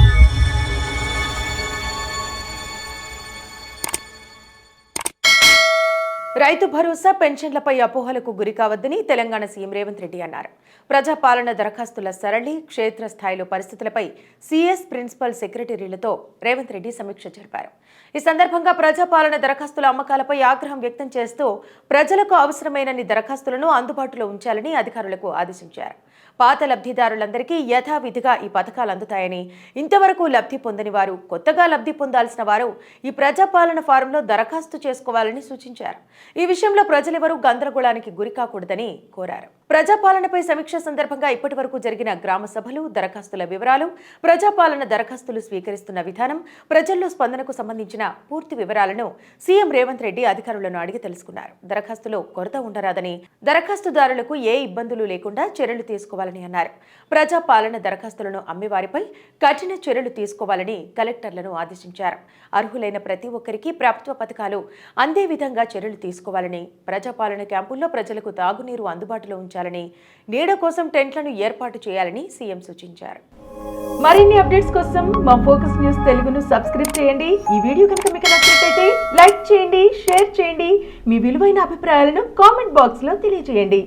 you Rythu Bharosa పెన్షన్లపై అపోహలకు గురి కావద్దని Telangana CM Revanth Reddy అన్నారు. ప్రజాపాలన దరఖాస్తుల సరళి క్షేత్రస్థాయిలో పరిస్థితులపై సీఎస్ ప్రిన్సిపల్ సెక్రటరీలతో రేవంత్ రెడ్డి సమీక్ష జరిపారు. ఈ సందర్భంగా ప్రజాపాలన దరఖాస్తుల అమ్మకాలపై ఆగ్రహం వ్యక్తం చేస్తూ ప్రజలకు అవసరమైనన్ని దరఖాస్తులను అందుబాటులో ఉంచాలని అధికారులకు ఆదేశించారు. పాత లబ్ధిదారులందరికీ యథావిధిగా ఈ పథకాలు అందుతాయని ఇంతవరకు లబ్ధి పొందని వారు కొత్తగా లబ్ధి పొందాల్సిన వారు ఈ ప్రజాపాలన ఫారంలో దరఖాస్తు చేసుకోవాలని సూచించారు. ఈ విషయంలో ప్రజలెవరూ గందరగోళానికి గురికాకూడదని కోరారు. ప్రజాపాలనపై సమీక్ష సందర్భంగా ఇప్పటి వరకు జరిగిన గ్రామ సభలు దరఖాస్తుల వివరాలు ప్రజాపాలన దరఖాస్తులు స్వీకరిస్తున్న విధానం ప్రజల్లో స్పందనకు సంబంధించిన పూర్తి వివరాలను సీఎం రేవంత్ రెడ్డి అధికారులను అడిగి తెలుసుకున్నారు. దరఖాస్తులో కొరత ఉండరాదని దరఖాస్తుదారులకు ఏ ఇబ్బందులు లేకుండా చర్యలు తీసుకోవాలని అన్నారు. ప్రజాపాలన దరఖాస్తులను అమ్మేవారిపై కఠిన చర్యలు తీసుకోవాలని కలెక్టర్లను ఆదేశించారు. అర్హులైన ప్రతి ఒక్కరికి ప్రభుత్వ పథకాలు అందే విధంగా చర్యలు తీసుకోవాలని ప్రజాపాలన క్యాంపుల్లో ప్రజలకు తాగునీరు అందుబాటులో ఉంచారు ఉంచాలని నీడ కోసం టెంట్లను ఏర్పాటు చేయాలని సీఎం సూచించారు. మరిన్ని అప్డేట్స్ కోసం మా ఫోకస్ న్యూస్ తెలుగును సబ్స్క్రైబ్ చేయండి. ఈ వీడియో కనుక మీకు నచ్చినట్లయితే లైక్ చేయండి షేర్ చేయండి. మీ విలువైన అభిప్రాయాలను కామెంట్ బాక్స్లో తెలియజేయండి.